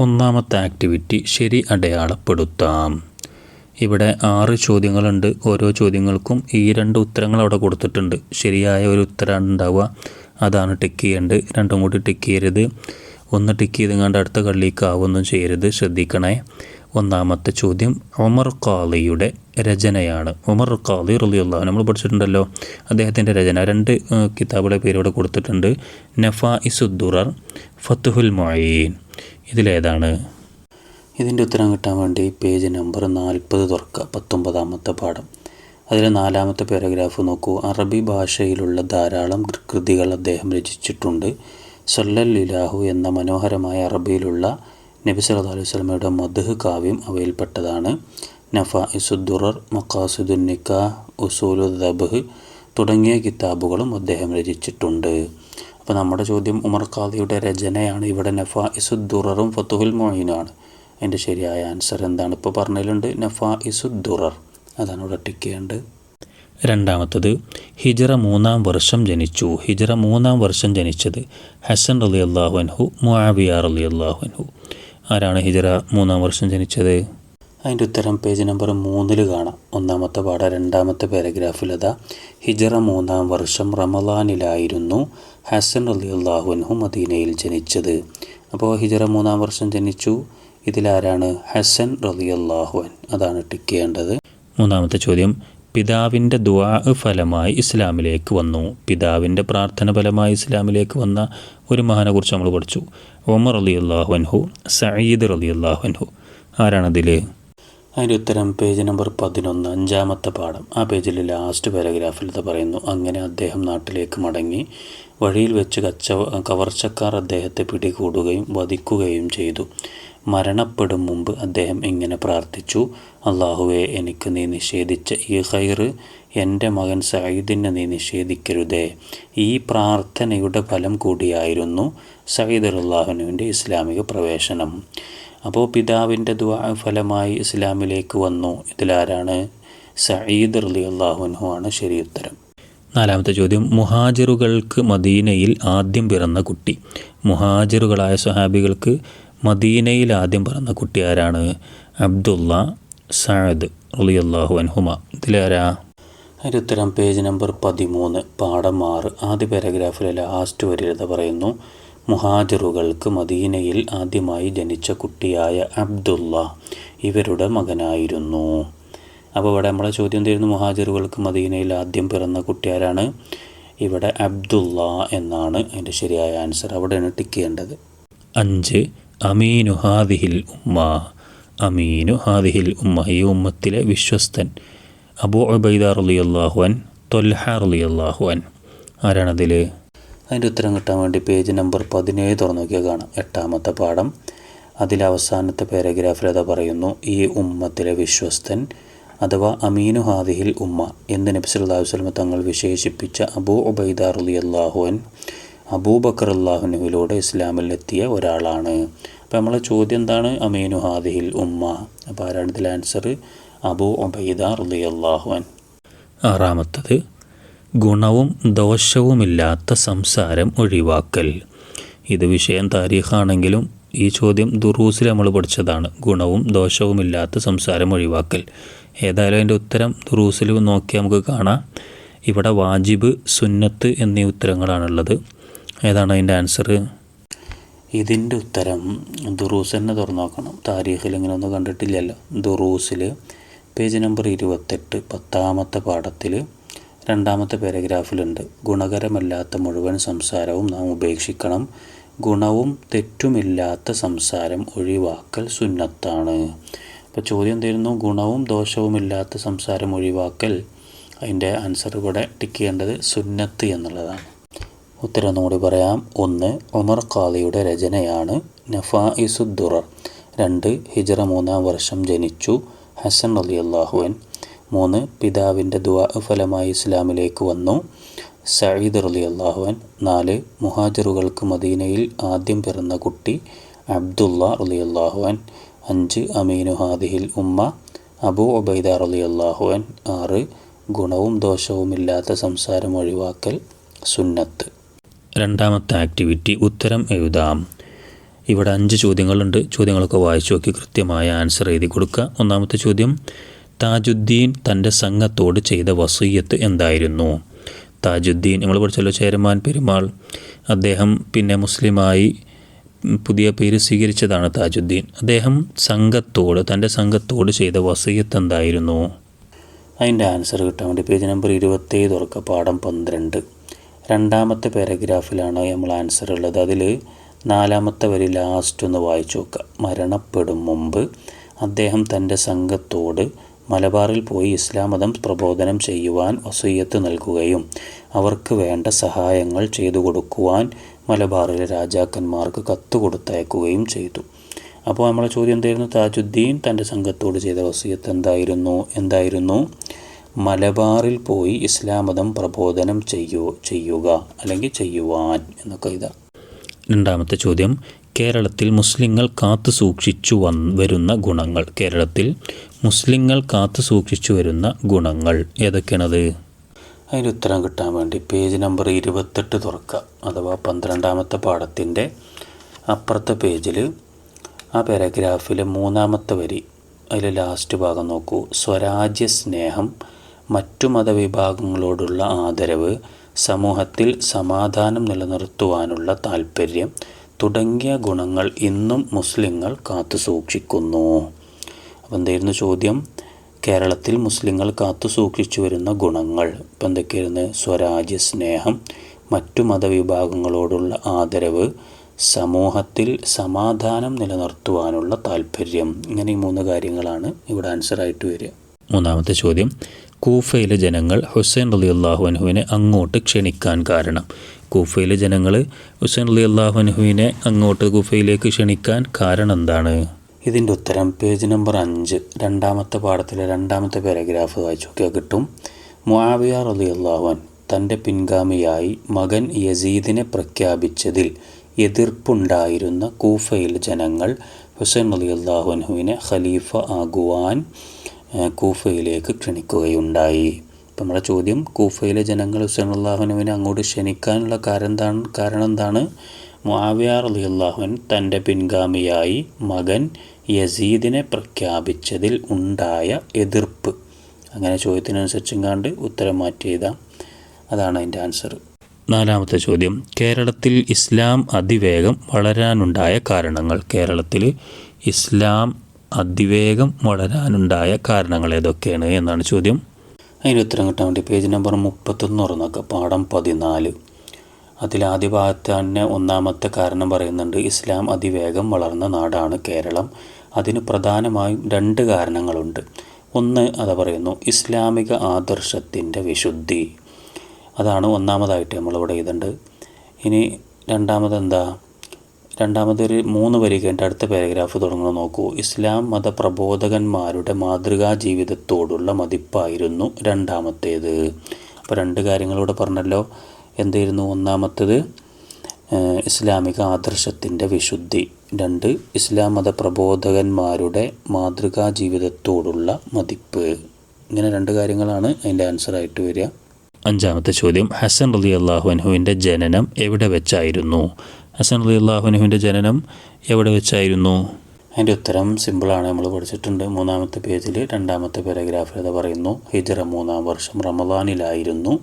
ഒന്നാമത്തെ ആക്ടിവിറ്റി ശരി അടയാളപ്പെടുത്താം. ഇവിടെ ആറ് ചോദ്യങ്ങളുണ്ട്. ഓരോ ചോദ്യങ്ങൾക്കും ഈ രണ്ട് ഉത്തരങ്ങൾ അവിടെ കൊടുത്തിട്ടുണ്ട്. ശരിയായ ഒരു ഉത്തരമാണ് ഉണ്ടാവുക. അതാണ് ടിക്ക് ചെയ്യേണ്ടത്. രണ്ടും കൂടി ടിക്ക് ചെയ്യരുത്. ഒന്ന് ടിക്ക് ചെയ്ത് കണ്ട് അടുത്ത കള്ളിക്കാവൊന്നും ചെയ്യരുത്. ശ്രദ്ധിക്കണേ. ഒന്നാമത്തെ ചോദ്യം ഒമർ കാളിയുടെ രചനയാണ്. ഉമർ കാളി റലിയുള്ള നമ്മൾ പഠിച്ചിട്ടുണ്ടല്ലോ. അദ്ദേഹത്തിന്റെ രചന രണ്ട് കിതാബുകളെ പേര് കൊടുത്തിട്ടുണ്ട്. നഫ ഇസുദ്ദുറർ ഫത്തുഹുൽ മൊയീൻ ഇതിലേതാണ്? ഇതിന്റെ ഉത്തരം കിട്ടാൻ വേണ്ടി പേജ് നമ്പർ നാൽപ്പത് തുറക്കുക പത്തൊമ്പതാമത്തെ പാഠം. അതിലെ നാലാമത്തെ പാരഗ്രാഫ് നോക്കൂ. അറബി ഭാഷയിലുള്ള ധാരാളം കൃതികൾ അദ്ദേഹം രചിച്ചിട്ടുണ്ട്. സല്ലൽ ഇലാഹു എന്ന മനോഹരമായ അറബിയിലുള്ള നബി സല്ലല്ലാഹു അലൈഹി സ്വലമയുടെ മധുഹ് കാവ്യം അവയിൽപ്പെട്ടതാണ്. നഫ ഇസുദ്ദുറർ മക്കാസുദുൻ നിക്കാ ഉസൂലു ദബ്ഹ് തുടങ്ങിയ കിതാബുകളും അദ്ദേഹം രചിച്ചിട്ടുണ്ട്. അപ്പോൾ നമ്മുടെ ചോദ്യം ഉമർ ഖാദിയുടെ രചനയാണ്. ഇവിടെ നഫ ഇസുദ്ദുററും ഫത്തുഹുൽ മൊയിനുമാണ് അതിന്റെ ശരിയായ ആൻസർ എന്താണ്? ഇപ്പോൾ പറഞ്ഞതിലുണ്ട് നഫ ഇസുദ്ദുറർ അതാണ് ഇവിടെ ടിക്ക് ചെയ്യേണ്ടത് രണ്ടാമത്തത് ഹിജറ മൂന്നാം വർഷം ജനിച്ചു. ഹിജറ മൂന്നാം വർഷം ജനിച്ചത് ഹസൻ അലി അള്ളാഹു അൻഹു മുആവിയ റലി അള്ളാഹു അൻഹു. ആരാണ് ഹിജറ മൂന്നാം വർഷം ജനിച്ചത്? അതിന്റെ ഉത്തരം പേജ് നമ്പർ മൂന്നിൽ കാണാം. ഒന്നാമത്തെ പാഠ രണ്ടാമത്തെ പാരഗ്രാഫിൽ അതാ ഹിജറ മൂന്നാം വർഷം റമലാനിലായിരുന്നു ഹസൻ അലി അള്ളാഹുൻഹു മദീനയിൽ ജനിച്ചത്. അപ്പോൾ ഹിജറ മൂന്നാം വർഷം ജനിച്ചു. ഇതിലാരാണ് ഹസൻ റലി അള്ളാഹുൻ അതാണ് ടിക്ക് ചെയ്യേണ്ടത്. മൂന്നാമത്തെ ചോദ്യം പിതാവിന്റെ ദുആ ഫലമായി ഇസ്ലാമിലേക്ക് വന്നു. പിതാവിന്റെ പ്രാർത്ഥന ഫലമായി ഇസ്ലാമിലേക്ക് വന്ന ഒരു മഹാനെക്കുറിച്ച് നമ്മൾ പഠിച്ചു. ഒമർ അലി അള്ളാഹു അൻഹു സയ്യിദ് അലി അള്ളാഹു അൻഹു ആരാണതിൽ അതിന്റെ ഉത്തരം പേജ് നമ്പർ പതിനൊന്ന് അഞ്ചാമത്തെ പാഠം. ആ പേജിലെ ലാസ്റ്റ് പാരഗ്രാഫിൽ ഇത് പറയുന്നു. അങ്ങനെ അദ്ദേഹം നാട്ടിലേക്ക് മടങ്ങി വഴിയിൽ വെച്ച് കച്ച കവർച്ചക്കാർ അദ്ദേഹത്തെ പിടികൂടുകയും വധിക്കുകയും ചെയ്തു. മരണപ്പെടും മുമ്പ് അദ്ദേഹം ഇങ്ങനെ പ്രാർത്ഥിച്ചു അള്ളാഹുവെ എനിക്ക് നീ നിഷേധിച്ച ഈ ഹൈർ എന്റെ മകൻ സയ്യിദിനെ നീ നിഷേധിക്കരുതേ. ഈ പ്രാർത്ഥനയുടെ ഫലം കൂടിയായിരുന്നു സയ്യിദ് അള്ളാഹുനുവിന്റെ ഇസ്ലാമിക പ്രവേശനം. അപ്പോൾ പിതാവിന്റെ ദ്വാ ഫലമായി ഇസ്ലാമിലേക്ക് വന്നു. ഇതിലാരാണ്? സയ്യിദ് അലി അള്ളാഹുനു ആണ് ശരിയുത്തരം നാലാമത്തെ ചോദ്യം മുഹാജിറുകൾക്ക് മദീനയിൽ ആദ്യം പിറന്ന കുട്ടി. മുഹാജിറുകളായ സ്വഹാബികൾക്ക് മദീനയിൽ ആദ്യം പറഞ്ഞ കുട്ടി ആരാണ് അബ്ദുള്ള സഅദ് അള്ളാഹു അൻഹുമ. ഇതിലാരാ? അതിന്റെ ഉത്തരം പേജ് നമ്പർ പതിമൂന്ന് പാഠം ആറ് ആദ്യ പാരഗ്രാഫിലെ ലാസ്റ്റ് വരികത പറയുന്നു. മുഹാജിറുകൾക്ക് മദീനയിൽ ആദ്യമായി ജനിച്ച കുട്ടിയായ അബ്ദുള്ള ഇവരുടെ മകനായിരുന്നു. അപ്പോൾ ഇവിടെ നമ്മളെ ചോദ്യം തരുന്ന മുഹാജിറുകൾക്ക് മദീനയിൽ ആദ്യം പിറന്ന കുട്ടിയാരാണ്? ഇവിടെ അബ്ദുള്ള എന്നാണ് അതിന്റെ ശരിയായ ആൻസർ. അവിടെയാണ് ടിക്ക് ചെയ്യേണ്ടത്. അഞ്ച് അമീനു ഹാദിഹിൽ ഉമ്മ അമീനു ഹാദിഹിൽ ഉമ്മ ഈ ഉമ്മത്തിലെ വിശ്വസ്തൻ. അബു ഉബൈദ റലി അള്ളാഹുഅൻ തൊൽഹ റലി അള്ളാഹുഅൻ ആരാണതിൽ അതിന്റെ ഉത്തരം കിട്ടാൻ വേണ്ടി പേജ് നമ്പർ പതിനേഴ് തുറന്നു നോക്കിയാൽ കാണാം. എട്ടാമത്തെ പാഠം. അതിലെ അവസാനത്തെ പാരഗ്രാഫിൽ അത് പറയുന്നു ഈ ഉമ്മത്തിലെ വിശ്വസ്തൻ അഥവാ അമീനു ഹാദിഹിൽ ഉമ്മ. എന്ന് നബി സല്ലല്ലാഹു അലൈഹി തങ്ങൾ വിശേഷിപ്പിച്ച അബൂ ഉബൈദ റലി അള്ളാഹുഅൻ അബൂബക്കർ അള്ളാഹുനുവിലൂടെ ഇസ്ലാമിൽ എത്തിയ ഒരാളാണ്. അപ്പോൾ നമ്മളെ ചോദ്യം എന്താണ് അമീനു ഹാദിഹിൽ ഉമ്മ. അപ്പോൾ ആരാണ് ഇതിൽ ആൻസർ അബൂ ഒബൈദ റലി അള്ളാഹുവൻ ആറാമത്തത് ഗുണവും ദോഷവുമില്ലാത്ത സംസാരം ഒഴിവാക്കൽ. ഇത് വിഷയം താരീഖാണെങ്കിലും ഈ ചോദ്യം ദുറൂസിൽ നമ്മൾ പഠിച്ചതാണ്. ഗുണവും ദോഷവുമില്ലാത്ത സംസാരം ഒഴിവാക്കൽ. ഏതായാലും അതിന്റെ ഉത്തരം ദുറൂസിൽ നോക്കി നമുക്ക് കാണാം. ഇവിടെ വാജിബ് സുന്നത്ത് എന്നീ ഉത്തരങ്ങളാണുള്ളത്. ഏതാണ് അതിന്റെ ആൻസർ ഇതിന്റെ ഉത്തരം ദുറൂസ് തന്നെ തുറന്നു നോക്കണം താരീഖിൽ ഇങ്ങനെ ഒന്നും കണ്ടിട്ടില്ലല്ലോ. ദുറൂസിൽ പേജ് നമ്പർ ഇരുപത്തെട്ട് പത്താമത്തെ പാഠത്തിൽ രണ്ടാമത്തെ പാരഗ്രാഫിലുണ്ട്. ഗുണകരമല്ലാത്ത മുഴുവൻ സംസാരവും നാം ഉപേക്ഷിക്കണം. ഗുണവും തെറ്റുമില്ലാത്ത സംസാരം ഒഴിവാക്കൽ സുന്നത്താണ്. അപ്പോൾ ചോദ്യം എന്തായിരുന്നു ഗുണവും ദോഷവുമില്ലാത്ത സംസാരം ഒഴിവാക്കൽ. അതിന്റെ ആൻസർ ഇവിടെ ടിക്ക് ചെയ്യേണ്ടത് സുന്നത്ത് എന്നുള്ളതാണ്. ഉത്തരം കൂടി പറയാം. ഒന്ന് ഉമർ ഖാദിയുടെ രചനയാണ് നഫാ ഇസുദ്ദുറർ രണ്ട് ഹിജറ മൂന്നാം വർഷം ജനിച്ചു ഹസൻ അലി അള്ളാഹുവൻ മൂന്ന് പിതാവിന്റെ ദുവാ ഫലമായി ഇസ്ലാമിലേക്ക് വന്നു സയ്യിദ് അലി അള്ളാഹുവൻ നാല് മുഹാജറുകൾക്ക് മദീനയിൽ ആദ്യം പിറന്ന കുട്ടി അബ്ദുള്ള അലി അള്ളാഹുവൻ അഞ്ച് അമീനു ഹാദിഹിൽ ഉമ്മ അബു ഉബൈദ അലി അള്ളാഹുവൻ ആറ് ഗുണവും ദോഷവുമില്ലാത്ത സംസാരം ഒഴിവാക്കൽ സുന്നത്ത്. രണ്ടാമത്തെ ആക്ടിവിറ്റി ഉത്തരം എഴുതാം. ഇവിടെ അഞ്ച് ചോദ്യങ്ങളുണ്ട്. ചോദ്യങ്ങളൊക്കെ വായിച്ചു നോക്കി കൃത്യമായ ആൻസർ എഴുതി കൊടുക്കുക. ഒന്നാമത്തെ ചോദ്യം താജുദ്ദീൻ തന്റെ സംഘത്തോട് ചെയ്ത വസൂയത്ത് എന്തായിരുന്നു? താജുദ്ദീൻ നമ്മൾ പഠിച്ചല്ലോ ചേരമാൻ പെരുമാൾ. അദ്ദേഹം പിന്നെ മുസ്ലിമായി പുതിയ പേര് സ്വീകരിച്ചതാണ് താജുദ്ദീൻ. അദ്ദേഹം സംഘത്തോട് തന്റെ സംഘത്തോട് ചെയ്ത വസീയത്ത് എന്തായിരുന്നു? അതിന്റെ ആൻസർ കിട്ടാൻ വേണ്ടി പേജ് നമ്പർ ഇരുപത്തേഴ് തുറക്കുക പാഠം പന്ത്രണ്ട്. രണ്ടാമത്തെ പാരഗ്രാഫിലാണ് നമ്മൾ ആൻസർ ഉള്ളത്. അതിൽ നാലാമത്തെ വരി ലാസ്റ്റ് ഒന്ന് വായിച്ചു നോക്കുക. മരണപ്പെടും മുമ്പ് അദ്ദേഹം തന്റെ സംഘത്തോട് മലബാറിൽ പോയി ഇസ്ലാം മതം പ്രബോധനം ചെയ്യുവാൻ വസൂയത്ത് നൽകുകയും അവർക്ക് വേണ്ട സഹായങ്ങൾ ചെയ്തു കൊടുക്കുവാൻ മലബാറിലെ രാജാക്കന്മാർക്ക് കത്ത് കൊടുത്തയക്കുകയും ചെയ്തു. അപ്പോൾ നമ്മളെ ചോദ്യം എന്തായിരുന്നു? താജുദ്ദീൻ തന്റെ സംഘത്തോട് ചെയ്ത വസീയത്ത് എന്തായിരുന്നു? എന്തായിരുന്നു? മലബാറിൽ പോയി ഇസ്ലാം മതം പ്രബോധനം ചെയ്യൂ ചെയ്യുക അല്ലെങ്കിൽ ചെയ്യുവാൻ എന്നൊക്കെ ഇതാ. രണ്ടാമത്തെ ചോദ്യം കേരളത്തിൽ മുസ്ലിങ്ങൾ കാത്തു സൂക്ഷിച്ചു വന്ന് വരുന്ന ഗുണങ്ങൾ. കേരളത്തിൽ മുസ്ലിങ്ങൾ കാത്തു സൂക്ഷിച്ചു വരുന്ന ഗുണങ്ങൾ ഏതൊക്കെയാണത്? അതിന്റെ ഉത്തരം കിട്ടാൻ വേണ്ടി പേജ് നമ്പർ ഇരുപത്തെട്ട് തുറക്കുക അഥവാ പന്ത്രണ്ടാമത്തെ പാഠത്തിന്റെ അപ്പുറത്തെ പേജിൽ ആ പാരഗ്രാഫിലെ മൂന്നാമത്തെ വരി അതിൽ ലാസ്റ്റ് ഭാഗം നോക്കൂ. സ്വരാജ്യ സ്നേഹം മറ്റു മതവിഭാഗങ്ങളോടുള്ള ആദരവ് സമൂഹത്തിൽ സമാധാനം നിലനിർത്തുവാനുള്ള താൽപ്പര്യം തുടങ്ങിയ ഗുണങ്ങൾ ഇന്നും മുസ്ലിങ്ങൾ കാത്തു സൂക്ഷിക്കുന്നു. അപ്പം എന്തായിരുന്നു ചോദ്യം? കേരളത്തിൽ മുസ്ലിങ്ങൾ കാത്തു സൂക്ഷിച്ചു വരുന്ന ഗുണങ്ങൾ. ഇപ്പം എന്തൊക്കെയായിരുന്നു? സ്വരാജ്യ സ്നേഹം മറ്റു മതവിഭാഗങ്ങളോടുള്ള ആദരവ് സമൂഹത്തിൽ സമാധാനം നിലനിർത്തുവാനുള്ള താല്പര്യം ഇങ്ങനെ ഈ മൂന്ന് കാര്യങ്ങളാണ് ഇവിടെ ആൻസറായിട്ട് വരിക. മൂന്നാമത്തെ ചോദ്യം. കൂഫയിലെ ജനങ്ങൾ ഹുസൈൻ അലി അള്ളാഹു അങ്ങോട്ട് ക്ഷണിക്കാൻ കാരണം. കൂഫയിലെ ജനങ്ങൾ ഹുസൈൻ അലി അള്ളാഹു അങ്ങോട്ട് കൂഫയിലേക്ക് ക്ഷണിക്കാൻ കാരണം എന്താണ്? ഇതിന്റെ ഉത്തരം പേജ് നമ്പർ അഞ്ച്. രണ്ടാമത്തെ പാഠത്തിലെ രണ്ടാമത്തെ പാരഗ്രാഫ് വായിച്ചു നോക്കിയാൽ കിട്ടും. മുആവിയ അലി അള്ളാഹുൻ തന്റെ പിൻഗാമിയായി മകൻ യസീദിനെ പ്രഖ്യാപിച്ചതിൽ എതിർപ്പുണ്ടായിരുന്ന കൂഫയിലെ ജനങ്ങൾ ഹുസൈൻ അലി അള്ളാഹുനുവിനെ ഖലീഫ ആകുവാൻ കൂഫയിലേക്ക് ക്ഷണിക്കുകയുണ്ടായി. അപ്പം നമ്മുടെ ചോദ്യം കൂഫയിലെ ജനങ്ങൾ ഹുസൈൻ അള്ളാഹുനുവിനെ അങ്ങോട്ട് ക്ഷണിക്കാനുള്ള കാരണം എന്താണ് കാരണം എന്താണ് മുആവിയാർ അലി അള്ളാഹുൻ തന്റെ പിൻഗാമിയായി മകൻ യസീദിനെ പ്രഖ്യാപിച്ചതിൽ ഉണ്ടായ എതിർപ്പ്. അങ്ങനെ ചോദ്യത്തിനനുസരിച്ചും കണ്ട് ഉത്തരം മാറ്റി അതാണ് അതിന്റെ ആൻസർ നാലാമത്തെ ചോദ്യം കേരളത്തിൽ ഇസ്ലാം അതിവേഗം വളരാനുണ്ടായ കാരണങ്ങൾ. കേരളത്തിൽ ഇസ്ലാം അതിവേഗം വളരാനുണ്ടായ കാരണങ്ങൾ ഏതൊക്കെയാണ് എന്നാണ് ചോദ്യം. അതിന് ഉത്തരം കിട്ടാൻ വേണ്ടി പേജ് നമ്പർ മുപ്പത്തൊന്ന് തുറന്നൊക്കെ. പാഠം പതിനാല്. അതിൽ ആദ്യ ഭാഗത്ത് തന്നെ ഒന്നാമത്തെ കാരണം പറയുന്നുണ്ട് ഇസ്ലാം അതിവേഗം വളർന്ന നാടാണ് കേരളം. അതിന് പ്രധാനമായും രണ്ട് കാരണങ്ങളുണ്ട്. ഒന്ന് അത് പറയുന്നു ഇസ്ലാമിക ആദർശത്തിന്റെ വിശുദ്ധി. അതാണ് ഒന്നാമതായിട്ട് നമ്മളിവിടെ ഇതുണ്ട് ഇനി രണ്ടാമത് എന്താ? രണ്ടാമതൊരു മൂന്ന് വരി അടുത്ത പാരഗ്രാഫ് തുടങ്ങുന്നത് നോക്കൂ. ഇസ്ലാം മതപ്രബോധകന്മാരുടെ മാതൃകാ ജീവിതത്തോടുള്ള മതിപ്പായിരുന്നു രണ്ടാമത്തേത്. അപ്പോൾ രണ്ട് കാര്യങ്ങളിവിടെ പറഞ്ഞല്ലോ. എന്തായിരുന്നു ഒന്നാമത്തേത്? ഇസ്ലാമിക ആദർശത്തിന്റെ വിശുദ്ധി. രണ്ട് ഇസ്ലാം മതപ്രബോധകന്മാരുടെ മാതൃകാ ജീവിതത്തോടുള്ള മതിപ്പ്. ഇങ്ങനെ രണ്ട് കാര്യങ്ങളാണ് അതിന്റെ ആൻസറായിട്ട് വരിക. അഞ്ചാമത്തെ ചോദ്യം. ഹസൻ അലി അള്ളാഹുഅൻഹുവിന്റെ ജനനം എവിടെ വെച്ചായിരുന്നു? ഹസൻ അലി അള്ളാഹുനുവിന്റെ ജനനം എവിടെ വെച്ചായിരുന്നു? അതിന്റെ ഉത്തരം സിമ്പിളാണ്. നമ്മൾ പഠിച്ചിട്ടുണ്ട്. മൂന്നാമത്തെ പേജിൽ രണ്ടാമത്തെ പാരഗ്രാഫിൽ അത് പറയുന്നു. ഹിജറ മൂന്നാം വർഷം റമദാനിലായിരുന്നു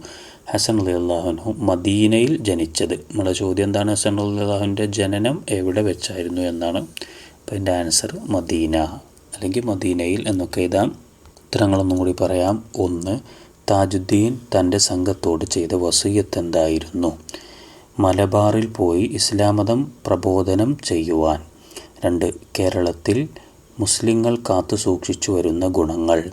ഹസൻ അലി അള്ളാഹുനു മദീനയിൽ ജനിച്ചത്. നമ്മുടെ ചോദ്യം എന്താണ്? ഹസൻ അലി അള്ളാഹുവിന്റെ ജനനം എവിടെ വെച്ചായിരുന്നു എന്നാണ്. അപ്പോൾ എന്റെ ആൻസർ മദീന. അല്ലെങ്കിൽ മദീനയിൽ എന്നൊക്കെ എഴുതാം. ഉത്തരങ്ങളൊന്നും കൂടി പറയാം. ഒന്ന് താജുദ്ദീൻ തന്റെ സംഘത്തോട് ചെയ്ത വസീയത്ത് എന്തായിരുന്നു? മലബാറിൽ പോയി ഇസ്ലാം മതം പ്രബോധനം ചെയ്യുവാൻ. രണ്ട് കേരളത്തിൽ മുസ്ലിങ്ങൾ കാത്തു സൂക്ഷിച്ചു വരുന്ന ഗുണങ്ങൾ.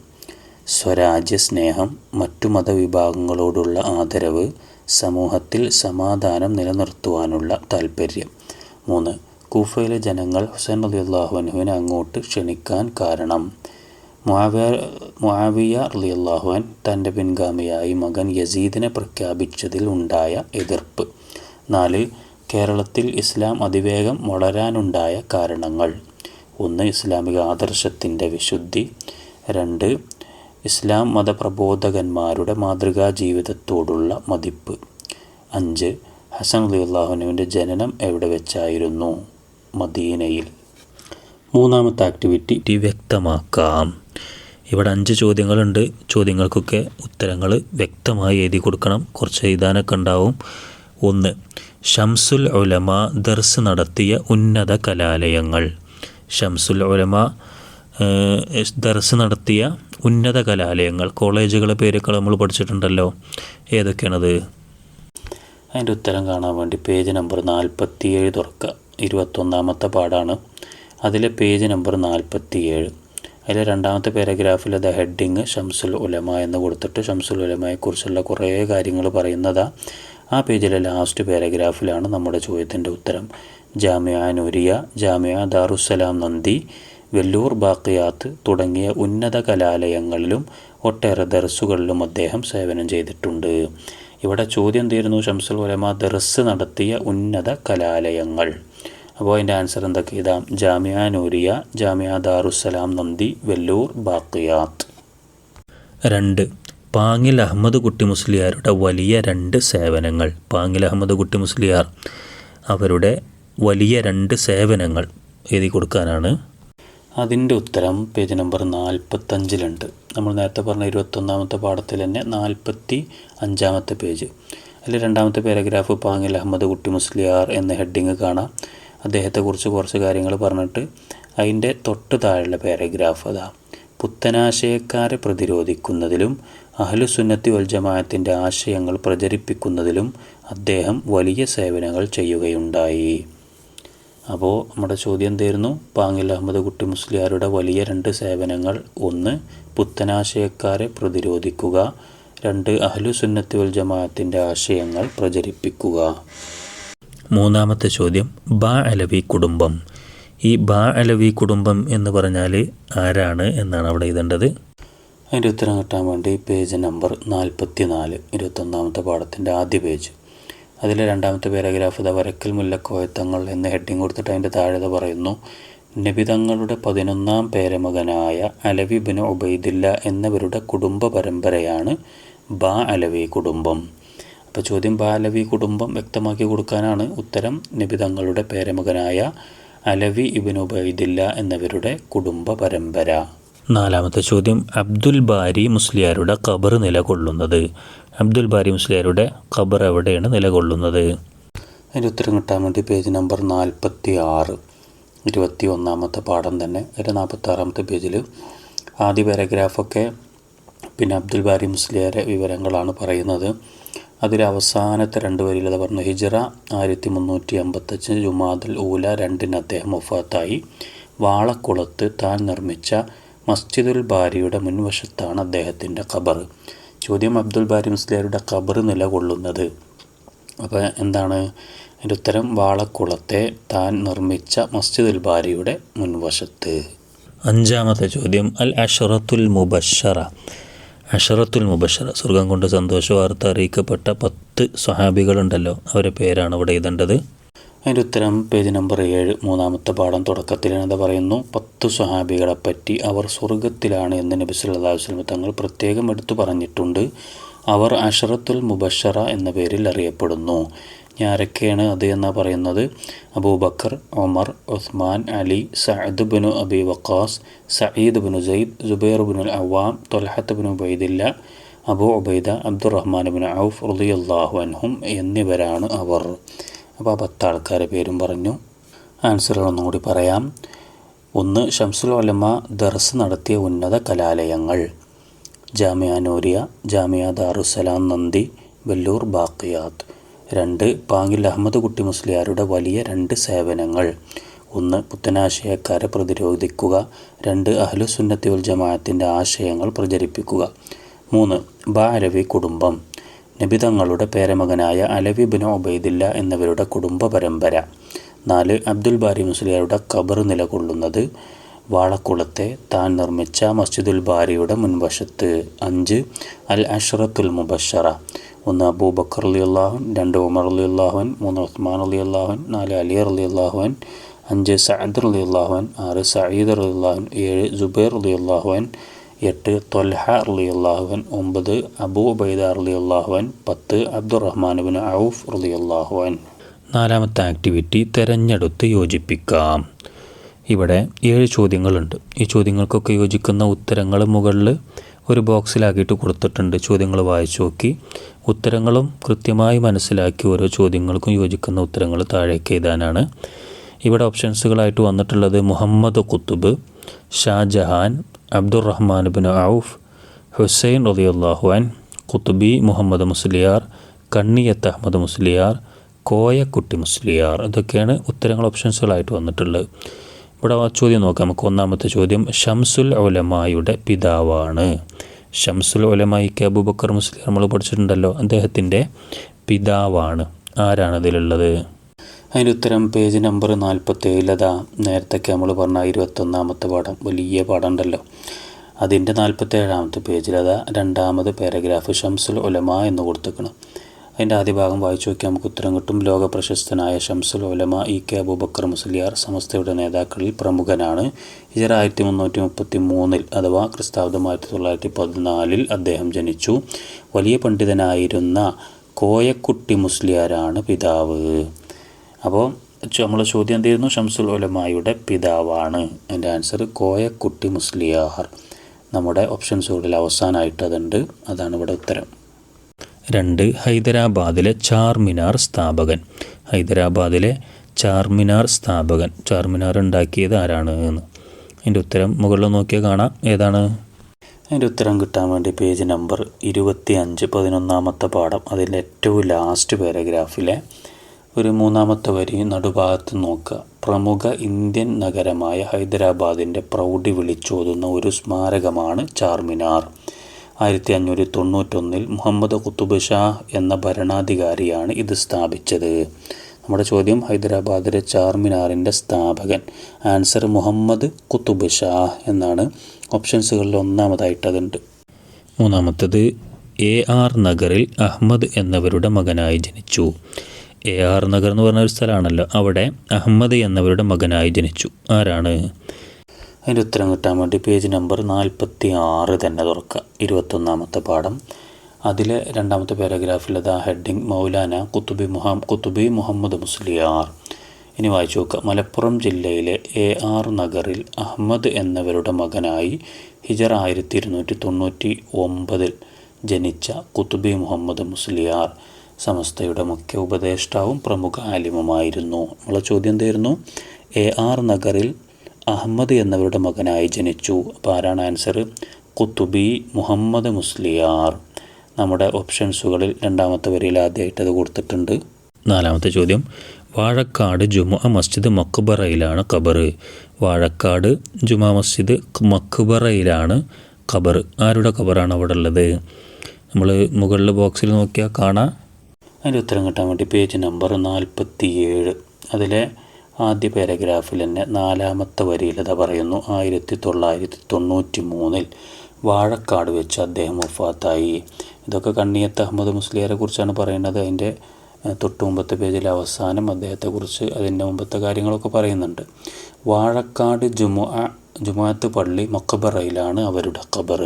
സ്വരാജ്യ സ്നേഹം മറ്റു മതവിഭാഗങ്ങളോടുള്ള ആദരവ് സമൂഹത്തിൽ സമാധാനം നിലനിർത്തുവാനുള്ള താൽപ്പര്യം മൂന്ന് കൂഫയിലെ ജനങ്ങൾ ഹുസൈൻ അലി അള്ളാഹുവിനെ അങ്ങോട്ട് ക്ഷണിക്കാൻ കാരണം. മുആവിയ അലി അള്ളാഹുവൻ തന്റെ പിൻഗാമിയായി മകൻ യസീദിനെ പ്രഖ്യാപിച്ചതിൽ ഉണ്ടായ എതിർപ്പ്. നാല് കേരളത്തിൽ ഇസ്ലാം അതിവേഗം വളരാനുണ്ടായ കാരണങ്ങൾ. ഒന്ന് ഇസ്ലാമിക ആദർശത്തിന്റെ വിശുദ്ധി. രണ്ട് ഇസ്ലാം മതപ്രബോധകന്മാരുടെ മാതൃകാ ജീവിതത്തോടുള്ള മതിപ്പ്. അഞ്ച് ഹസൻ അലി അള്ളാഹുനുവിന്റെ ജനനം എവിടെ വെച്ചായിരുന്നു? മദീനയിൽ. മൂന്നാമത്തെ ആക്ടിവിറ്റി വ്യക്തമാക്കാം. ഇവിടെ അഞ്ച് ചോദ്യങ്ങളുണ്ട്. ചോദ്യങ്ങൾക്കൊക്കെ ഉത്തരങ്ങൾ വ്യക്തമായി എഴുതി കൊടുക്കണം. കുറച്ച് എഴുതാനൊക്കെ ഉണ്ടാവും. ഒന്ന്. ഷംസുൽ ഉലമ ദർസ് നടത്തിയ ഉന്നത കലാലയങ്ങൾ. ഷംസുൽ ഉലമ ദർസ് നടത്തിയ ഉന്നത കലാലയങ്ങൾ. കോളേജുകളെ പേരൊക്കെ നമ്മൾ പഠിച്ചിട്ടുണ്ടല്ലോ. ഏതൊക്കെയാണത്? അതിന്റെ ഉത്തരം കാണാൻ വേണ്ടി പേജ് നമ്പർ നാൽപ്പത്തിയേഴ് തുറക്കുക. ഇരുപത്തൊന്നാമത്തെ പാടാണ് അതിലെ പേജ് നമ്പർ നാൽപ്പത്തിയേഴ്. അതിലെ രണ്ടാമത്തെ പാരഗ്രാഫിൽ അത് ഹെഡിങ് ഷംസുൽ ഉലമ എന്ന് കൊടുത്തിട്ട് ഷംസുൽ ഉലമയെക്കുറിച്ചുള്ള കുറേ കാര്യങ്ങൾ പറയുന്നതാ. ആ പേജിലെ ലാസ്റ്റ് പാരഗ്രാഫിലാണ് നമ്മുടെ ചോദ്യത്തിന്റെ ഉത്തരം. ജാമ്യ നൂരിയ ജാമ്യ ദാറുസലാം നന്ദി വെല്ലൂർ ബാക്കിയാത്ത് തുടങ്ങിയ ഉന്നത കലാലയങ്ങളിലും ഒട്ടേറെ ദർസുകളിലും അദ്ദേഹം സേവനം ചെയ്തിട്ടുണ്ട്. ഇവിടെ ചോദ്യം തീരുന്നു ഷംസുൽ ഉലമ ദർസ് നടത്തിയ ഉന്നത കലാലയങ്ങൾ. അപ്പോൾ അതിന്റെ ആൻസർ എന്തൊക്കെ? ഇതാ ജാമ്യ നൂരിയ ജാമ്യ ദാറുസലാം നന്ദി വെല്ലൂർ ബാക്കിയാത്ത് രണ്ട്. പാങ്ങിൽ അഹമ്മദ് കുട്ടി മുസ്ലിയാരുടെ വലിയ രണ്ട് സേവനങ്ങൾ. പാങ്ങിൽ അഹമ്മദ് കുട്ടി മുസ്ലിയാർ അവരുടെ വലിയ രണ്ട് സേവനങ്ങൾ എഴുതി കൊടുക്കാനാണ്. അതിന്റെ ഉത്തരം പേജ് നമ്പർ നാൽപ്പത്തഞ്ചിലുണ്ട്. നമ്മൾ നേരത്തെ പറഞ്ഞ ഇരുപത്തൊന്നാമത്തെ പാഠത്തിൽ തന്നെ നാൽപ്പത്തി അഞ്ചാമത്തെ പേജ്. അതിൽ രണ്ടാമത്തെ പാരഗ്രാഫ് പാങ്ങിൽ അഹമ്മദ് കുട്ടി മുസ്ലിയാർ എന്ന ഹെഡിങ് കാണാം. അദ്ദേഹത്തെക്കുറിച്ച് കുറച്ച് കാര്യങ്ങൾ പറഞ്ഞിട്ട് അതിന്റെ തൊട്ട് താഴെയുള്ള പാരഗ്രാഫ് അതാ. പുത്തനാശയക്കാരെ പ്രതിരോധിക്കുന്നതിലും അഹ്ലുസുന്നത്തി വൽ ജമാഅത്തിന്റെ ആശയങ്ങൾ പ്രചരിപ്പിക്കുന്നതിലും അദ്ദേഹം വലിയ സേവനങ്ങൾ ചെയ്യുകയുണ്ടായി. അപ്പോൾ നമ്മുടെ ചോദ്യം എന്തായിരുന്നു? പാങ്ങിൽ അഹമ്മദ് കുട്ടി മുസ്ലിയാരുടെ വലിയ രണ്ട് സേവനങ്ങൾ. ഒന്ന് പുത്തനാശയക്കാരെ പ്രതിരോധിക്കുക. രണ്ട് അഹ്ലു സുന്നത്തി വൽ ജമാഅത്തിന്റെ ആശയങ്ങൾ പ്രചരിപ്പിക്കുക. മൂന്നാമത്തെ ചോദ്യം ബാ അലവി കുടുംബം. ഈ ബാ അലവി കുടുംബം എന്ന് പറഞ്ഞാൽ ആരാണ് എന്നാണ് അവിടെ എഴുതേണ്ടത്. അതിന്റെ ഉത്തരം കിട്ടാൻ വേണ്ടി പേജ് നമ്പർ നാൽപ്പത്തി നാല് ഇരുപത്തൊന്നാമത്തെ പാഠത്തിന്റെ ആദ്യ പേജ്. അതിലെ രണ്ടാമത്തെ പാരഗ്രാഫ് ദ വരക്കൽ മുല്ലക്കോയത്തങ്ങൾ എന്ന ഹെഡിങ് കൊടുത്തിട്ട് അതിന്റെ താഴെ പറയുന്നു. നബിതങ്ങളുടെ പതിനൊന്നാം പേരമകനായ അലവി ബിൻ ഉബൈദില്ല എന്നവരുടെ കുടുംബ പരമ്പരയാണ് ബാ അലവി കുടുംബം. അപ്പോൾ ചോദ്യം ബാ അലവി കുടുംബം വ്യക്തമാക്കി കൊടുക്കാനാണ് ഉത്തരം. നബിതങ്ങളുടെ പേരമകനായ അലവി ഇബിൻ ഉബൈദില്ല എന്നവരുടെ കുടുംബ പരമ്പര. നാലാമത്തെ ചോദ്യം അബ്ദുൽ ബാരി മുസ്ലിയാരുടെ ഖബർ നിലകൊള്ളുന്നത്. അബ്ദുൽ ബാരി മുസ്ലിയാരുടെ ഖബർ എവിടെയാണ് നിലകൊള്ളുന്നത്? അതിന്റെ ഉത്തരം കിട്ടാൻ വേണ്ടി പേജ് നമ്പർ നാൽപ്പത്തി ആറ് ഇരുപത്തി ഒന്നാമത്തെ പാഠം തന്നെ. അതിന്റെ നാൽപ്പത്തി ആറാമത്തെ പേജിൽ ആദ്യ പാരഗ്രാഫൊക്കെ പിന്നെ അബ്ദുൽ ബാരി മുസ്ലിയാരെ വിവരങ്ങളാണ് പറയുന്നത്. അതിൽ അവസാനത്തെ രണ്ട് വരിയിൽ അത് പറഞ്ഞു ഹിജറ ആയിരത്തി മുന്നൂറ്റി അമ്പത്തഞ്ച് ജുമാദൽ ഊല രണ്ടിന് അദ്ദേഹം ഒഫാത്തായി വാളക്കുളത്ത് താൻ നിർമ്മിച്ച മസ്ജിദുൽ ബാരിയുടെ മുൻവശത്താണ് അദ്ദേഹത്തിന്റെ ഖബർ. ചോദ്യം അബ്ദുൽ ബാരി മുസ്ലിയാരുടെ ഖബർ നിലകൊള്ളുന്നത്. അപ്പോൾ എന്താണ്? അതിന്റെ ഉത്തരം വാളക്കുളത്തെ താൻ നിർമ്മിച്ച മസ്ജിദുൽ ബാരിയുടെ മുൻവശത്ത്. അഞ്ചാമത്തെ ചോദ്യം അൽ അഷറത്തുൽ മുബഷറ അഷറത്തുൽ മുബഷറ സ്വർഗം കൊണ്ട് സന്തോഷ വാർത്ത അറിയിക്കപ്പെട്ട പത്ത് സ്വഹാബികളുണ്ടല്ലോ. അവരെ പേരാണ് ഇവിടെ എഴുതേണ്ടത്. അതിന്റെ ഉത്തരം പേജ് നമ്പർ ഏഴ് മൂന്നാമത്തെ പാഠം തുടക്കത്തിൽ എന്താ പറയുന്നു. പത്ത് സ്വഹാബികളെപ്പറ്റി അവർ സ്വർഗത്തിലാണ് എന്ന് നബി അലൈഹി വസല്ലം തങ്ങൾ പ്രത്യേകം എടുത്തു പറഞ്ഞിട്ടുണ്ട്. അവർ അഷറത്തുൽ മുബഷറ എന്ന പേരിൽ അറിയപ്പെടുന്നു. ഞാരൊക്കെയാണ് അത് എന്ന് പറയുന്നത്? Abu Bakr Omar Usman Ali Saad bin Abi Waqqas Sayyid bin Zaid Zubair ബിനുൽ Awwam Talha bin Ubaidullah Abu Ubaida Abdurrahman bin Auf റുദിയല്ലാഹു അൻഹും എന്നിവരാണ് അവർ. അപ്പോൾ ആ പത്ത് ആൾക്കാരെ പേരും പറഞ്ഞു. ആൻസറുകൾ ഒന്നുകൂടി പറയാം. ഒന്ന് ഷംസുൽ ഒലമ ദർസ് നടത്തിയ ഉന്നത കലാലയങ്ങൾ. ജാമിയ നൂരിയ ജാമിയ ദാറുസലാം നന്ദി വെല്ലൂർ ബാക്കിയാത്ത്. രണ്ട് പാങ്ങിൽ അഹമ്മദ് കുട്ടി മുസ്ലിയാരുടെ വലിയ രണ്ട് സേവനങ്ങൾ. ഒന്ന് പുത്തനാശയക്കാരെ പ്രതിരോധിക്കുക. രണ്ട് അഹ്ലു സുന്നത്തി വൽ ജമാഅത്തിന്റെ ആശയങ്ങൾ പ്രചരിപ്പിക്കുക. മൂന്ന് ബാലവി കുടുംബം. നബിതങ്ങളുടെ പേരമകനായ അലവി ബിൻ ഒബൈദില്ല എന്നിവരുടെ കുടുംബ പരമ്പര. നാല് അബ്ദുൽ ബാരി മുസ്ലിയാരുടെ ഖബർ നിലകൊള്ളുന്നത് വാളക്കുളത്തെ താൻ നിർമ്മിച്ച മസ്ജിദുൽ ബാരിയുടെ മുൻവശത്ത്. അഞ്ച് അൽ അഷ്റത്തുൽ മുബഷറ ഒന്ന് അബൂബക്കർ അലി അള്ളാഹുൻ രണ്ട് ഉമർ അലി അള്ളാഹുൻ മൂന്ന് ഉസ്മാൻ അലി അള്ളാഹുൻ നാല് അലി അലി അള്ളാഹുൻ അഞ്ച് സഅദ് അലി അള്ളാഹുൻ ആറ് സയ്യിദ് അലി അള്ളാഹുൻ ഏഴ് ജുബൈർ അലി അള്ളാഹുൻ എട്ട് തൊൽഹ അലി അള്ളാഹുൻ ഒമ്പത് അബൂ ഉബൈദ അലി അള്ളാഹുൻ പത്ത് അബ്ദുറഹ്മാൻ ബിൻ ഔഫ് അലി അള്ളാഹുൻ നാലാമത്തെ ആക്ടിവിറ്റി തിരഞ്ഞെടുത്ത് യോജിപ്പിക്കാം. ഇവിടെ ഏഴ് ചോദ്യങ്ങളുണ്ട്. ഈ ചോദ്യങ്ങൾക്കൊക്കെ യോജിക്കുന്ന ഉത്തരങ്ങൾ മുകളിൽ ഒരു ബോക്സിലാക്കിയിട്ട് കൊടുത്തിട്ടുണ്ട്. ചോദ്യങ്ങൾ വായിച്ചു നോക്കി. ഉത്തരങ്ങളും കൃത്യമായി മനസ്സിലാക്കി ഓരോ ചോദ്യങ്ങൾക്കും യോജിക്കുന്ന ഉത്തരങ്ങൾ താഴേക്ക് എഴുതാനാണ്. ഇവിടെ ഓപ്ഷൻസുകളായിട്ട് വന്നിട്ടുള്ളത് Muhammad Qutb Shah Jahan Abdurrahman bin Auf Hussain റതിയുല്ലാഹുവാൻ കുത്തുബി മുഹമ്മദ് മുസ്ലിയാർ കണ്ണിയത്ത് അഹമ്മദ് മുസ്ലിയാർ കോയക്കുട്ടി മുസ്ലിയാർ. ഇതൊക്കെയാണ് ഉത്തരങ്ങൾ ഓപ്ഷൻസുകളായിട്ട് വന്നിട്ടുള്ളത്. ഇവിടെ ചോദ്യം നോക്കാം. നമുക്ക് ഒന്നാമത്തെ ചോദ്യം ഷംസുൽ ഉലമായുടെ പിതാവാണ്. ഷംസുൽ ഒലമായിക്ക് അബൂബക്കർ മുസ്ലിം നമ്മൾ പഠിച്ചിട്ടുണ്ടല്ലോ. അദ്ദേഹത്തിന്റെ പിതാവാണ്. ആരാണ് ഇതിലുള്ളത് അതിന്റെ ഉത്തരം പേജ് നമ്പർ നാൽപ്പത്തി അതാ. നേരത്തൊക്കെ നമ്മൾ പറഞ്ഞ ഇരുപത്തൊന്നാമത്തെ പാഠം വലിയ പാഠം ഉണ്ടല്ലോ അതിന്റെ നാൽപ്പത്തി ഏഴാമത്തെ പേജിലതാ രണ്ടാമത് പാരഗ്രാഫ് ഷംസുൽ ഒലമ എന്ന് കൊടുത്തേക്കണം അതിന്റെ ആദ്യ ഭാഗം വായിച്ചു നോക്കിയാൽ നമുക്ക് ഉത്തരം കിട്ടും. ലോക പ്രശസ്തനായ ഷംസുൽ ഒലമ ഇ കെ അബൂബക്കർ മുസ്ലിയാർ സമസ്തയുടെ നേതാക്കളിൽ പ്രമുഖനാണ്. ഇജറ ആയിരത്തി മുന്നൂറ്റി മുപ്പത്തി മൂന്നിൽ അഥവാ ക്രിസ്താബ്ദം ആയിരത്തി തൊള്ളായിരത്തി പതിനാലിൽ അദ്ദേഹം ജനിച്ചു. വലിയ പണ്ഡിതനായിരുന്ന കോയക്കുട്ടി മുസ്ലിയാരാണ് പിതാവ്. അപ്പോൾ നമ്മൾ ചോദ്യം എന്തായിരുന്നു ഷംസുൽ ഒലമായുടെ പിതാവാണ്. എന്റെ ആൻസർ കോയക്കുട്ടി മുസ്ലിയാർ. നമ്മുടെ ഓപ്ഷൻസുകളിൽ അവസാനമായിട്ട് അതുണ്ട്. അതാണ് ഇവിടെ ഉത്തരം. രണ്ട് ഹൈദരാബാദിലെ ചാർമിനാർ സ്ഥാപകൻ. ഹൈദരാബാദിലെ ചാർമിനാർ സ്ഥാപകൻ. ചാർമിനാർ ഉണ്ടാക്കിയത് ആരാണ് എന്ന്. അതിന്റെ ഉത്തരം മുകളിൽ നോക്കിയാൽ കാണാം. ഏതാണ്? അതിന്റെ ഉത്തരം കിട്ടാൻ വേണ്ടി പേജ് നമ്പർ ഇരുപത്തി അഞ്ച് പതിനൊന്നാമത്തെ പാഠം. അതിന്റെ ഏറ്റവും ലാസ്റ്റ് പാരഗ്രാഫിലെ ഒരു മൂന്നാമത്തെ വരി നടുഭാഗത്ത് നോക്കുക. പ്രമുഖ ഇന്ത്യൻ നഗരമായ ഹൈദരാബാദിന്റെ പ്രൗഢി വിളിച്ചോതുന്ന ഒരു സ്മാരകമാണ് ചാർമിനാർ. ആയിരത്തി അഞ്ഞൂറ്റി തൊണ്ണൂറ്റൊന്നിൽ മുഹമ്മദ് കുത്തുബ് ഷാ എന്ന ഭരണാധികാരിയാണ് ഇത് സ്ഥാപിച്ചത്. നമ്മുടെ ചോദ്യം ഹൈദരാബാദിലെ ചാർമിനാറിന്റെ സ്ഥാപകൻ ആൻസർ മുഹമ്മദ് കുത്തുബ് ഷാ എന്നാണ്. ഓപ്ഷൻസുകളിൽ ഒന്നാമതായിട്ട് അതുണ്ട് മൂന്നാമത്തത് എ ആർ നഗറിൽ അഹമ്മദ് എന്നവരുടെ മകനായി ജനിച്ചു. എ ആർ നഗർ എന്ന് പറഞ്ഞ ഒരു സ്ഥലമാണല്ലോ. അവിടെ അഹമ്മദ് എന്നവരുടെ മകനായി ജനിച്ചു. ആരാണ്? അതിന്റെ ഉത്തരം കിട്ടാൻ വേണ്ടി പേജ് നമ്പർ നാൽപ്പത്തി ആറ് തന്നെ തുറക്കുക. ഇരുപത്തൊന്നാമത്തെ പാഠം. അതിലെ രണ്ടാമത്തെ പാരഗ്രാഫിൽ ആ ഹെഡിങ് മൗലാന കുത്തുബി മുഹം കുത്തുബി മുഹമ്മദ് മുസ്ലിയാർ. ഇനി വായിച്ചു നോക്കുക. മലപ്പുറം ജില്ലയിലെ എ ആർ നഗറിൽ അഹമ്മദ് എന്നവരുടെ മകനായി ഹിജർ ആയിരത്തി ഇരുന്നൂറ്റി തൊണ്ണൂറ്റി ഒമ്പതിൽ ജനിച്ച കുത്തുബി മുഹമ്മദ് മുസ്ലിയാർ സമസ്തയുടെ മുഖ്യ ഉപദേഷ്ടാവും പ്രമുഖ ആലിമുമായിരുന്നു. നമ്മളെ ചോദ്യം എന്തായിരുന്നു? എ ആർ നഗറിൽ അഹമ്മദ് എന്നവരുടെ മകനായി ജനിച്ചു. അപ്പോൾ ആരാണ് ആൻസർ കുത്തുബി മുഹമ്മദ് മുസ്ലിയാർ. നമ്മുടെ ഓപ്ഷൻസുകളിൽ രണ്ടാമത്തെ വരിയിൽ ആദ്യമായിട്ട് അത് കൊടുത്തിട്ടുണ്ട്. നാലാമത്തെ ചോദ്യം. വാഴക്കാട് ജുമാ മസ്ജിദ് മക്ബറയിലാണ് ഖബർ വാഴക്കാട് ജുമാ മസ്ജിദ് മക്ബറയിലാണ് ഖബർ ആരുടെ ഖബറാണ് അവിടെ ഉള്ളത്? നമ്മൾ മുകളിൽ ബോക്സിൽ നോക്കിയാൽ കാണാം. അതിന്റെ ഉത്തരം കിട്ടാൻ വേണ്ടി പേജ് നമ്പർ നാൽപ്പത്തിയേഴ്. അതിലെ ആദ്യ പാരഗ്രാഫിൽ തന്നെ നാലാമത്തെ വരിയിൽ അത് പറയുന്നു. ആയിരത്തി തൊള്ളായിരത്തി തൊണ്ണൂറ്റി മൂന്നിൽ വാഴക്കാട് വെച്ച് അദ്ദേഹം വഫാത്തായി. ഇതൊക്കെ കണ്ണിയത്ത് അഹമ്മദ് മുസ്ലിയാരെ കുറിച്ചാണ് പറയുന്നത്. അതിന്റെ തൊട്ട് മുമ്പത്തെ പേജിൽ അവസാനം അദ്ദേഹത്തെക്കുറിച്ച് അതിന്റെ മുമ്പത്തെ കാര്യങ്ങളൊക്കെ പറയുന്നുണ്ട്. വാഴക്കാട് ജുമുഅ ജുമാഅത്ത് പള്ളി മക്കബറയിലാണ് അവരുടെ ഖബർ.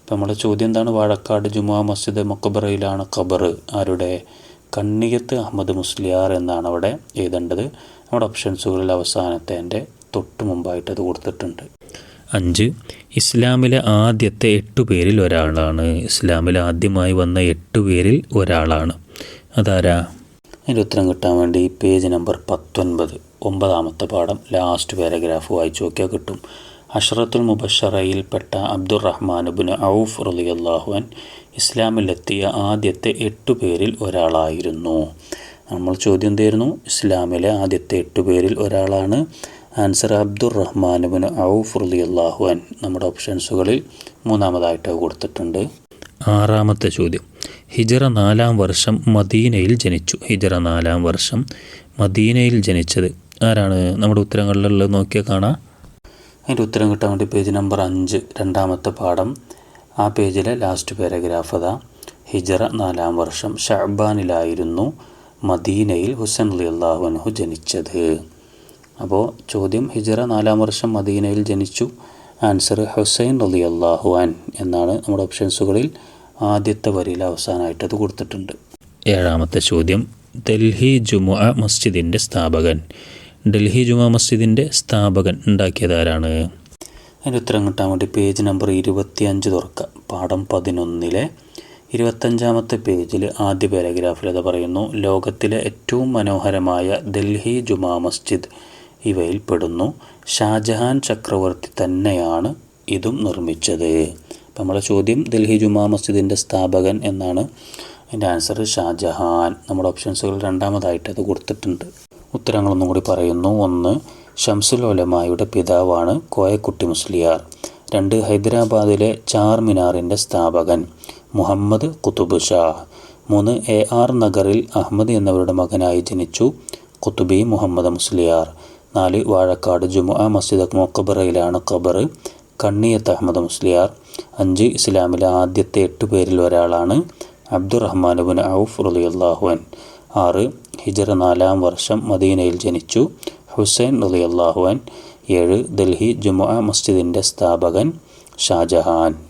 അപ്പോൾ നമ്മുടെ ചോദ്യം എന്താണ്? വാഴക്കാട് ജുമാ മസ്ജിദ് മക്കബറയിലാണ് ഖബർ. ആരുടെ? കണ്ണിയത്ത് അഹമ്മദ് മുസ്ലിയാർ എന്നാണ് അവിടെ എഴുതേണ്ടത്. നമ്മുടെ ഓപ്ഷൻസുകളിൽ അവസാനത്തെ എന്റെ തൊട്ട് മുമ്പായിട്ട് അത് കൊടുത്തിട്ടുണ്ട്. അഞ്ച് ഇസ്ലാമിലെ ആദ്യത്തെ എട്ട് പേരിൽ ഒരാളാണ്. ഇസ്ലാമിൽ ആദ്യമായി വന്ന എട്ട് പേരിൽ ഒരാളാണ്. അതാരാ? അതിന്റെ ഉത്തരം കിട്ടാൻ വേണ്ടി പേജ് നമ്പർ പത്തൊൻപത് ഒമ്പതാമത്തെ പാഠം ലാസ്റ്റ് പാരഗ്രാഫ് വായിച്ചു നോക്കിയാൽ കിട്ടും. അഷറത്തുൽ മുബഷറയിൽപ്പെട്ട അബ്ദുറഹ്മാൻ ബുൻ ഔഫ് റലിയല്ലാഹുൻ ഇസ്ലാമിലെത്തിയ ആദ്യത്തെ എട്ട് പേരിൽ ഒരാളായിരുന്നു. നമ്മൾ ചോദ്യം എന്തായിരുന്നു ഇസ്ലാമിലെ ആദ്യത്തെ എട്ട് പേരിൽ ഒരാളാണ് answer Abdur Rahman bin Auf അൻ നമ്മുടെ ഓപ്ഷൻസുകളിൽ മൂന്നാമതായിട്ട് കൊടുത്തിട്ടുണ്ട്. ആറാമത്തെ ചോദ്യം. ഹിജറ നാലാം വർഷം മദീനയിൽ ജനിച്ചു. ഹിജറ നാലാം വർഷം മദീനയിൽ ജനിച്ചത് ആരാണ്? നമ്മുടെ ഉത്തരങ്ങളിലുള്ളത് നോക്കിയാൽ കാണാം. അതിന്റെ ഉത്തരം കിട്ടാൻ വേണ്ടി പേജ് നമ്പർ അഞ്ച് രണ്ടാമത്തെ പാഠം. ആ പേജിലെ ലാസ്റ്റ് പാരഗ്രാഫ് അതാ. ഹിജറ നാലാം വർഷം ഷഅബാനിലായിരുന്നു. മദീനയിൽ ഹുസൈൻ അലി അള്ളാഹുനഹു ജനിച്ചത്. അപ്പോൾ ചോദ്യം ഹിജറ നാലാം വർഷം മദീനയിൽ ജനിച്ചു. ആൻസർ ഹുസൈൻ അലി അള്ളാഹുഅൻ എന്നാണ് നമ്മുടെ ഓപ്ഷൻസുകളിൽ ആദ്യത്തെ വരിയിൽ അവസാനമായിട്ട് അത് കൊടുത്തിട്ടുണ്ട്. ഏഴാമത്തെ ചോദ്യം ഡൽഹി ജുമുഅ മസ്ജിദിന്റെ സ്ഥാപകൻ. ഡൽഹി ജുമാ മസ്ജിദിന്റെ സ്ഥാപകൻ ഉണ്ടാക്കിയത് ആരാണ് അതിന്റെ ഉത്തരം കിട്ടാൻ വേണ്ടി പേജ് നമ്പർ ഇരുപത്തിയഞ്ച് തുറക്കുക പാഠം പതിനൊന്നിലെ ഇരുപത്തഞ്ചാമത്തെ പേജിൽ ആദ്യ പാരഗ്രാഫിൽ അത് പറയുന്നു ലോകത്തിലെ ഏറ്റവും മനോഹരമായ ഡൽഹി ജുമാ മസ്ജിദ് ഇവയിൽ പെടുന്നു. ഷാജഹാൻ ചക്രവർത്തി തന്നെയാണ് ഇതും നിർമ്മിച്ചത്. അപ്പം നമ്മുടെ ചോദ്യം ഡൽഹി ജുമാ മസ്ജിദിന്റെ സ്ഥാപകൻ എന്നാണ്. അതിന്റെ ആൻസർ ഷാജഹാൻ. നമ്മുടെ ഓപ്ഷൻസുകൾ രണ്ടാമതായിട്ട് അത് കൊടുത്തിട്ടുണ്ട്. ഉത്തരങ്ങളൊന്നും കൂടി പറയുന്നു. ഒന്ന് ഷംസുൽ ഒലമായുടെ പിതാവാണ് കോയക്കുട്ടി മുസ്ലിയാർ. രണ്ട് ഹൈദരാബാദിലെ ചാർമിനാറിന്റെ സ്ഥാപകൻ. മുഹമ്മദ് കുത്തുബ് ഷാ. മൂന്ന് എ ആർ നഗറിൽ അഹമ്മദ് എന്നവരുടെ മകനായി ജനിച്ചു കുത്തുബി മുഹമ്മദ് മുസ്ലിയാർ. നാല് വാഴക്കാട് ജുമുഅ മസ്ജിദ് മൊക്കബറയിലാണ് ഖബർ കണ്ണിയത്ത് അഹമ്മദ് മുസ്ലിയാർ. അഞ്ച് ഇസ്ലാമിലെ ആദ്യത്തെ എട്ട് പേരിൽ ഒരാളാണ് അബ്ദുറഹ്മാൻ അബ്ദുറഹ്മാനുബിൻ ഔഫ് റലിയല്ലാഹുവൻ ആറ് ഹിജറ നാലാം വർഷം മദീനയിൽ ജനിച്ചു ഹുസൈൻ റലിയല്ലാഹുവൻ ഏഴ് ഡൽഹി ജുമുഅ മസ്ജിദിന്റെ സ്ഥാപകൻ ഷാജഹാൻ.